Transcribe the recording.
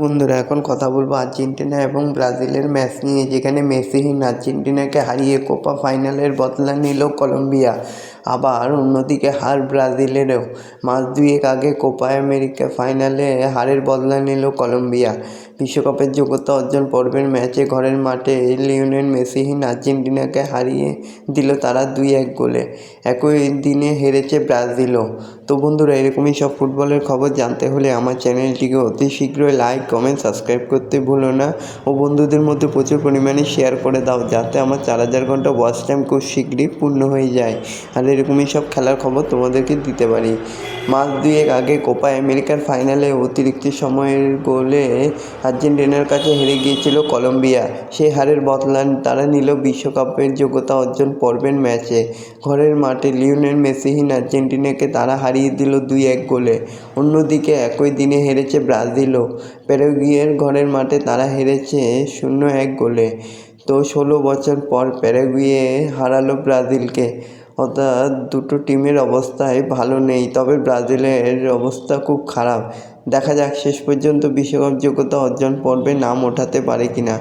বন্ধুরা, এখন কথা বলব আর্জেন্টিনা এবং ব্রাজিলের ম্যাচ নিয়ে, যেখানে মেসিহীন আর্জেন্টিনাকে হারিয়ে কোপা ফাইনালের বদলা নিল কলম্বিয়া। আবার অন্যদিকে হার ব্রাজিলেরও, মাস দুয়েক আগে কোপা আমেরিকা ফাইনালে হারের বদলা নিল কলম্বিয়া। বিশ্বকাপের যোগ্যতা অর্জন পর্বের ম্যাচে ঘরের মাঠে লিওনেল মেসিহীন আর্জেন্টিনাকে হারিয়ে দিল তারা দুই এক গোলে। একই দিনে হেরেছে ব্রাজিলও। তো বন্ধুরা, এরকমই সব ফুটবলের খবর জানতে হলে আমার চ্যানেলটিকে অতি শীঘ্রই লাইক কমেন্ট সাবস্ক্রাইব করতে ভুলো না। ও বন্ধুদের মধ্যে প্রচুর পরিমাণে শেয়ার করে দাও, যাতে আমার চার হাজার ঘণ্টা ওয়াচ টাইম খুব শীঘ্রই পূর্ণ হয়ে যায়। আর এরকমই সব খেলার খবর তোমাদেরকে দিতে পারি। মাস দুয়েক আগে কোপা আমেরিকার ফাইনালে অতিরিক্ত সময়ের গোলে আর্জেন্টিনার কাছে হেরে গিয়েছিল কলম্বিয়া। সেই হারের বদলা তারা নিল বিশ্বকাপের যোগ্যতা অর্জন পর্বের ম্যাচে। ঘরের মাঠে লিওনেল মেসিহীন আর্জেন্টিনাকে তারা হারিয়ে দিল দুই এক গোলে। অন্যদিকে একই দিনে হেরেছে ব্রাজিলও। প্যারাগুয়ের ঘরের মাঠে তারা হেরেছে শূন্য এক গোলে। তো ষোলো বছর পর প্যারাগুয়ে হারালো ব্রাজিলকে। অর্থাৎ দুটো টিমের অবস্থাই ভালো নেই, তবে ব্রাজিলের অবস্থা খুব খারাপ। দেখা যাক, শেষ পর্যন্ত বিশ্বকাপ যোগ্যতা অর্জন পর্বে নাম ওঠাতে পারে কিনা।